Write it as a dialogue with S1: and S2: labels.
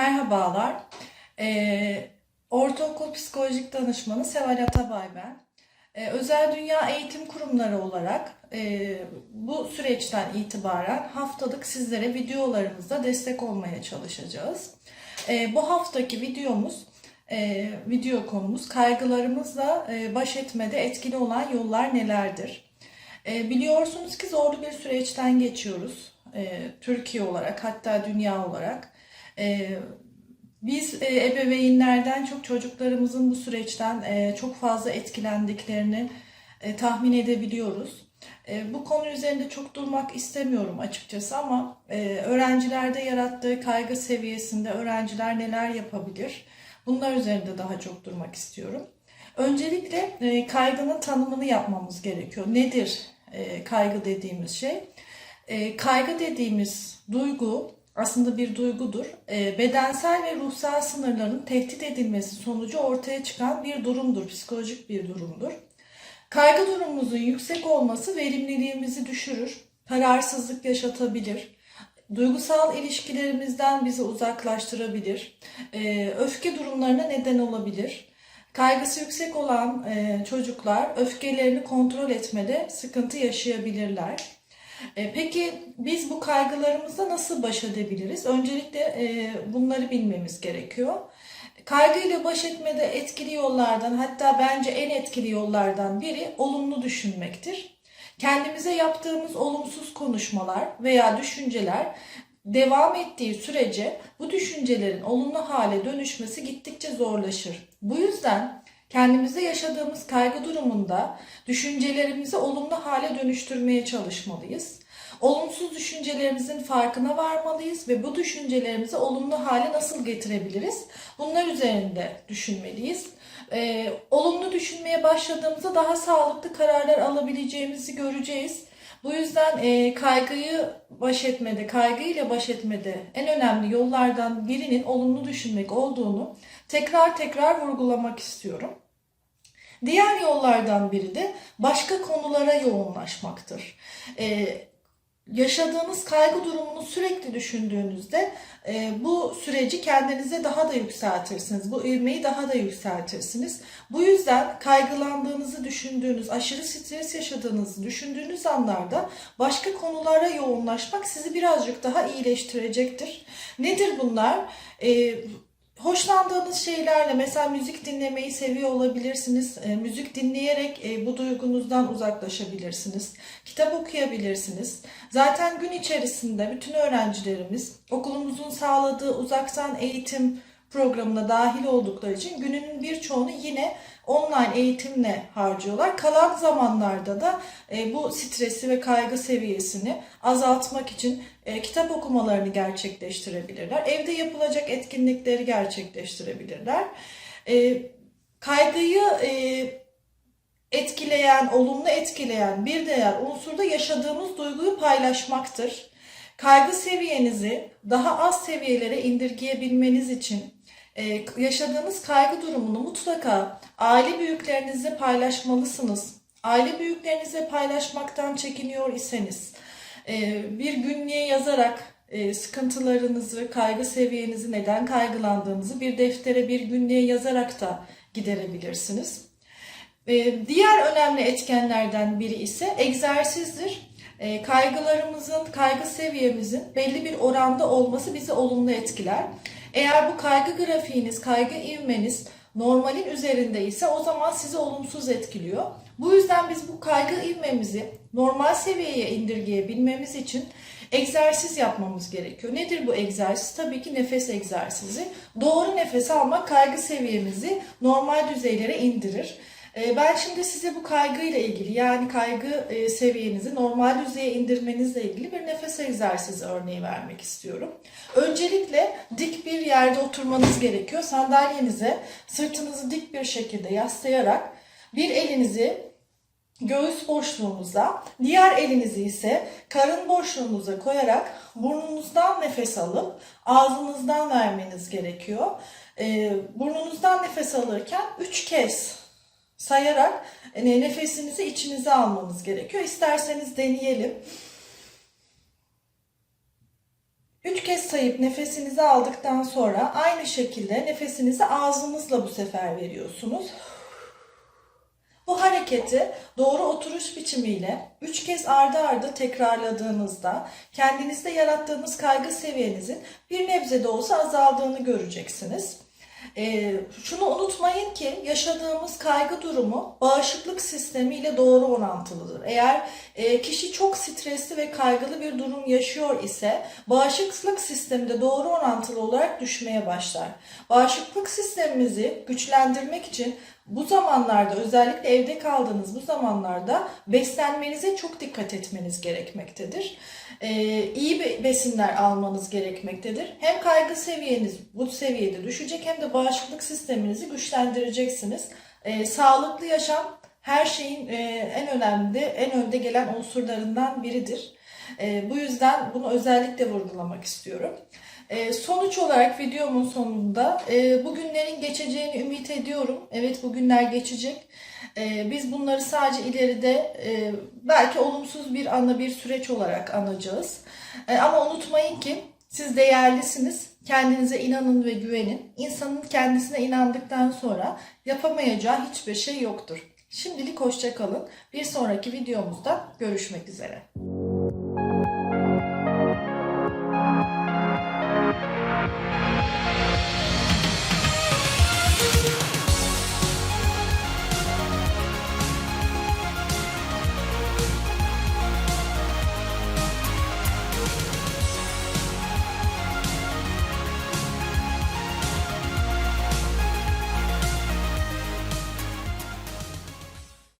S1: Merhabalar. Ee, Ortaokul Psikolojik Danışmanı Seval Atabay ben. Ee, Özel Dünya Eğitim Kurumları olarak e, bu süreçten itibaren haftalık sizlere videolarımızda destek olmaya çalışacağız. Ee, bu haftaki videomuz, e, video konumuz kaygılarımızla e, baş etmede etkili olan yollar nelerdir? E, biliyorsunuz ki zorlu bir süreçten geçiyoruz. E, Türkiye olarak hatta dünya olarak. E, biz e, ebeveynlerden çok çocuklarımızın bu süreçten e, çok fazla etkilendiklerini e, tahmin edebiliyoruz. Bu konu üzerinde çok durmak istemiyorum açıkçası ama öğrencilerde yarattığı kaygı seviyesinde öğrenciler neler yapabilir? Bunlar üzerinde daha çok durmak istiyorum. Öncelikle kaygının tanımını yapmamız gerekiyor. Nedir kaygı dediğimiz şey? Kaygı dediğimiz duygu aslında bir duygudur. E, bedensel ve ruhsal sınırların tehdit edilmesi sonucu ortaya çıkan bir durumdur, psikolojik bir durumdur. Kaygı durumumuzun yüksek olması verimliliğimizi düşürür, kararsızlık yaşatabilir, duygusal ilişkilerimizden bizi uzaklaştırabilir, e, öfke durumlarına neden olabilir. Kaygısı yüksek olan e, çocuklar öfkelerini kontrol etmede sıkıntı yaşayabilirler. E, peki biz bu kaygılarımızla nasıl baş edebiliriz? Öncelikle e, bunları bilmemiz gerekiyor. Kaygıyla baş etmede etkili yollardan hatta bence en etkili yollardan biri olumlu düşünmektir. Kendimize yaptığımız olumsuz konuşmalar veya düşünceler devam ettiği sürece bu düşüncelerin olumlu hale dönüşmesi gittikçe zorlaşır. Bu yüzden kendimize yaşadığımız kaygı durumunda düşüncelerimizi olumlu hale dönüştürmeye çalışmalıyız. Olumsuz düşüncelerimizin farkına varmalıyız ve bu düşüncelerimizi olumlu hale nasıl getirebiliriz? Bunlar üzerinde düşünmeliyiz. Ee, olumlu düşünmeye başladığımızda daha sağlıklı kararlar alabileceğimizi göreceğiz. Bu yüzden e, kaygıyı baş etmede, kaygıyla baş etmede en önemli yollardan birinin olumlu düşünmek olduğunu tekrar tekrar vurgulamak istiyorum. Diğer yollardan biri de başka konulara yoğunlaşmaktır. E, yaşadığınız kaygı durumunu sürekli düşündüğünüzde e, bu süreci kendinize daha da yükseltirsiniz. Bu ivmeyi daha da yükseltirsiniz. Bu yüzden kaygılandığınızı düşündüğünüz, aşırı stres yaşadığınızı düşündüğünüz anlarda başka konulara yoğunlaşmak sizi birazcık daha iyileştirecektir. Nedir bunlar? E, Hoşlandığınız şeylerle mesela müzik dinlemeyi seviyor olabilirsiniz. E, müzik dinleyerek e, bu duygunuzdan uzaklaşabilirsiniz. Kitap okuyabilirsiniz. Zaten gün içerisinde bütün öğrencilerimiz okulumuzun sağladığı uzaktan eğitim programına dahil oldukları için gününün birçoğunu yine online eğitimle harcıyorlar. Kalan zamanlarda da e, bu stresi ve kaygı seviyesini azaltmak için e, kitap okumalarını gerçekleştirebilirler. Evde yapılacak etkinlikleri gerçekleştirebilirler. E, kaygıyı etkileyen, olumlu etkileyen bir diğer unsur da yaşadığımız duyguyu paylaşmaktır. Kaygı seviyenizi daha az seviyelere indirgeyebilmeniz için e, yaşadığınız kaygı durumunu mutlaka aile büyüklerinizle paylaşmalısınız. Aile büyüklerinizle paylaşmaktan çekiniyor iseniz e, bir günlüğe yazarak e, sıkıntılarınızı, kaygı seviyenizi, neden kaygılandığınızı bir deftere, bir günlüğe yazarak da giderebilirsiniz. Diğer önemli etkenlerden biri ise egzersizdir. Kaygılarımızın, kaygı seviyemizin belli bir oranda olması bizi olumlu etkiler. Eğer bu kaygı grafiğiniz, kaygı ivmeniz normalin üzerinde ise o zaman sizi olumsuz etkiliyor. Bu yüzden biz bu kaygı ivmemizi normal seviyeye indirgeyebilmemiz için egzersiz yapmamız gerekiyor. Nedir bu egzersiz? Tabii ki nefes egzersizi. Doğru nefes almak kaygı seviyemizi normal düzeylere indirir. Ee, ben şimdi size bu kaygıyla ilgili yani kaygı e, seviyenizi normal düzeye indirmenizle ilgili bir nefes egzersizi örneği vermek istiyorum. Öncelikle dik bir yerde oturmanız gerekiyor. Sandalyenize sırtınızı dik bir şekilde yaslayarak bir elinizi göğüs boşluğunuza, diğer elinizi ise karın boşluğunuza koyarak burnunuzdan nefes alıp ağzınızdan vermeniz gerekiyor. Ee, burnunuzdan nefes alırken 3 kez sayarak e, nefesinizi içinize almanız gerekiyor. İsterseniz deneyelim. Üç kez sayıp nefesinizi aldıktan sonra aynı şekilde nefesinizi ağzınızla bu sefer veriyorsunuz. Bu hareketi doğru oturuş biçimiyle üç kez ardı ardı tekrarladığınızda kendinizde yarattığınız kaygı seviyenizin bir nebze de olsa azaldığını göreceksiniz. Ee, şunu unutmayın ki yaşadığımız kaygı durumu bağışıklık sistemiyle doğru orantılıdır. Eğer e, kişi çok stresli ve kaygılı bir durum yaşıyor ise bağışıklık sistemi de doğru orantılı olarak düşmeye başlar. Bağışıklık sistemimizi güçlendirmek için bu zamanlarda özellikle evde kaldığınız bu zamanlarda beslenmenize çok dikkat etmeniz gerekmektedir. Ee, iyi be- besinler almanız gerekmektedir. Hem kaygı seviyeniz bu seviyede düşecek hem de bağışıklık sisteminizi güçlendireceksiniz. Ee, sağlıklı yaşam her şeyin e, en önemli, en önde gelen unsurlarından biridir. E, bu yüzden bunu özellikle vurgulamak istiyorum. E, sonuç olarak videomun sonunda e, bugünlerin geçeceğini ümit ediyorum. Evet bugünler geçecek. E, biz bunları sadece ileride e, belki olumsuz bir anla bir süreç olarak anacağız. Ama unutmayın ki siz değerlisiniz. Kendinize inanın ve güvenin. İnsanın kendisine inandıktan sonra yapamayacağı hiçbir şey yoktur. Şimdilik hoşça kalın. Bir sonraki videomuzda görüşmek üzere.